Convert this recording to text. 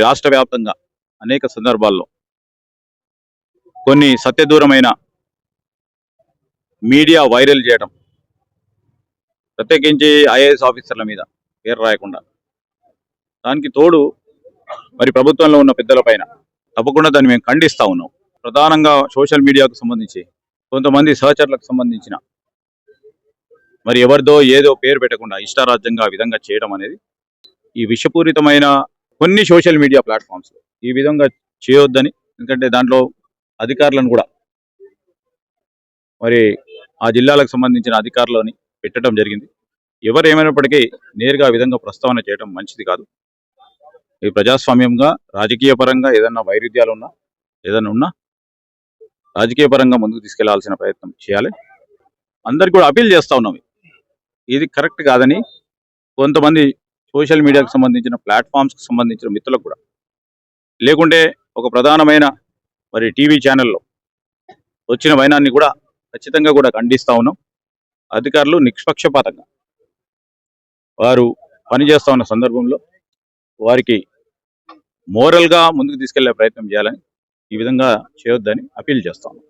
రాష్ట్ర వ్యాప్తంగా అనేక సందర్భాల్లో కొన్ని సత్యదూరమైన మీడియా వైరల్ చేయడం ప్రత్యేకించి ఐఏఎస్ ఆఫీసర్ల మీద పేరు రాయకుండా దానికి తోడు మరి ప్రభుత్వంలో ఉన్న పెద్దల పైన తప్పకుండా దాన్ని మేము ఖండిస్తా ఉన్నాం. ప్రధానంగా సోషల్ మీడియాకు సంబంధించి కొంతమంది సహచరులకు సంబంధించిన మరి ఎవరిదో ఏదో పేరు పెట్టకుండా ఇష్టారాజ్యంగా విధంగా చేయడం అనేది ఈ విషపూరితమైన కొన్ని సోషల్ మీడియా ప్లాట్ఫామ్స్ ఈ విధంగా చేయొద్దని ఎందుకంటే దాంట్లో అధికారులను కూడా మరి ఆ జిల్లాలకు సంబంధించిన అధికారులని పెట్టడం జరిగింది. ఎవరు ఏమైనప్పటికీ నేరుగా ఆ విధంగా ప్రస్తావన చేయడం మంచిది కాదు. ఈ ప్రజాస్వామ్యంగా రాజకీయ పరంగా ఏదన్నా వైరుధ్యాలు ఉన్నా ఏదైనా ఉన్నా రాజకీయ పరంగా ముందుకు తీసుకెళ్ళాల్సిన ప్రయత్నం చేయాలి. అందరికి కూడా అపీల్ చేస్తా ఉన్నాం. ఇది కరెక్ట్ కాదని కొంతమంది సోషల్ మీడియాకు సంబంధించిన ప్లాట్ఫామ్స్కి సంబంధించిన మిత్రులకు కూడా. లేకుంటే ఒక ప్రధానమైన మరి టీవీ ఛానల్లో వచ్చిన వైనాన్ని కూడా ఖచ్చితంగా కూడా ఖండిస్తా ఉన్నాం. అధికారులు నిష్పక్షపాతంగా వారు పనిచేస్తూ ఉన్న సందర్భంలో వారికి మోరల్గా ముందుకు తీసుకెళ్ళే ప్రయత్నం చేయాలని ఈ విధంగా చేయొద్దని అపీల్ చేస్తాను